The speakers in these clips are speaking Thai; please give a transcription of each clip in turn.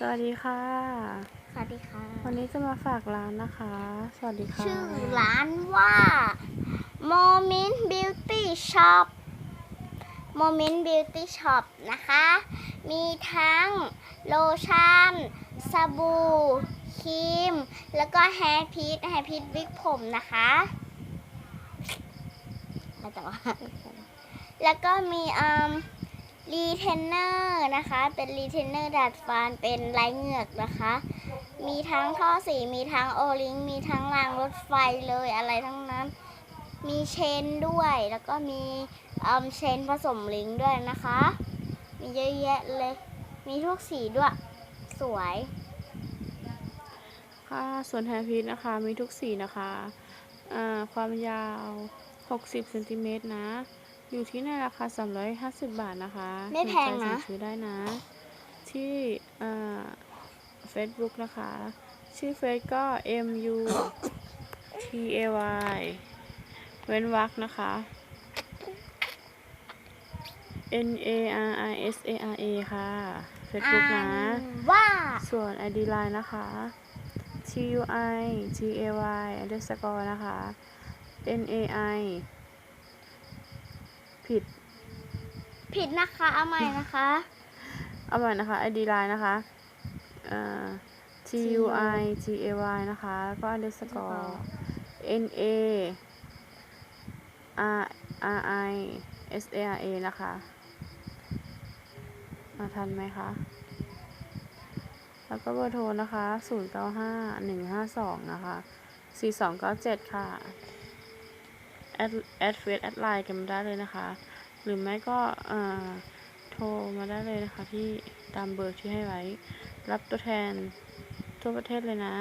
สวัสดีค่ะ สวัสดีค่ะ วันนี้จะมาฝากร้านนะคะ สวัสดีค่ะ ชื่อร้านว่า Moment Beauty Shop Moment Beauty Shop นะคะ มีทั้งโลชั่น สบู่ ครีม แล้วก็แฮร์พีทแฮร์พีทวิกผมนะคะแล้วแต่ว่าแล้วก็มีอืม รีเทนเนอร์นะคะ เป็นรีเทนเนอร์ดัดฟัน เป็นลายเหงือกนะคะ มีทั้งท่อสี มีทั้งโอลิง มีทั้งรางรถไฟเลยอะไรทั้งนั้น มีเชนด้วย แล้วก็มีอืมเชนผสมลิงด้วยนะคะ มีเยอะแยะเลย มีทุกสีด้วย สวย ค่ะ ส่วนแฮร์พีทนะคะ มีทุกสีนะคะ ความยาว 60เซนติเมตรนะ อยู่ที่ในราคา 350 บาทนะคะไม่แพงนะสใจสั่ซื้อได้นะ ที่อ่า Facebook นะคะ ชื่อเฟซก็ M U T A Y เว้นวรรคนะคะ N A R I S A R A ค่ะ Facebook นะอ่านว่าส่วน ID Line นะคะ T U I T A Y underscore นะคะ N A I ผิด ผิดนะคะเอาใหม่นะคะเอาใหม่นะคะ ID Line นะคะเอ่อ T U I T A Y นะคะแล้วก็ underscore N A R R I S A R A นะคะมาทันไหมคะ แล้วก็เบอร์โทรนะคะ 095 152 นะคะ 4297 ค่ะ แอดแอดเฟซแอดไลน์กันมาได้เลยนะคะ หรือไม่ก็โทรมาได้เลยนะคะ ที่ตามเบอร์ที่ให้ไว้ รับตัวแทนทั่วประเทศเลยนะ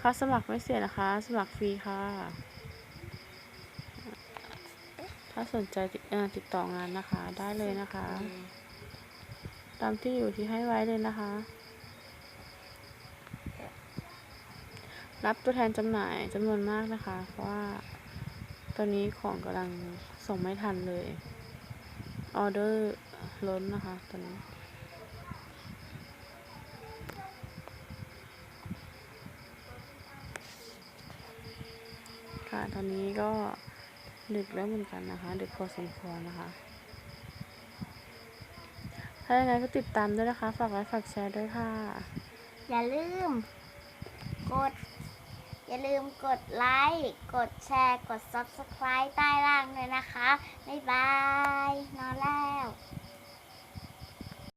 ค่าสมัครไม่เสียนะคะ สมัครฟรีค่ะ ถ้าสนใจติดติดต่องานนะคะ ได้เลยนะคะ ตามที่อยู่ที่ให้ไว้เลยนะคะ รับตัวแทนจำหน่ายจำนวนมากนะคะ เพราะว่า ตอนนี้ของกำลังส่งไม่ทันเลย ออเดอร์ล้นนะคะตอนนี้ค่ะตอนนี้ก็ดึกแล้วเหมือนกันนะคะ ดึกพอสมควรนะคะ ถ้าอย่างไรก็ติดตามด้วยนะคะ ฝากไลค์ฝากแชร์ด้วยค่ะ อย่าลืม กด อย่าลืมกดไลค์ กดแชร์ กด subscribe ใต้ล่างเลยนะคะ บ๊ายบาย นอนแล้ว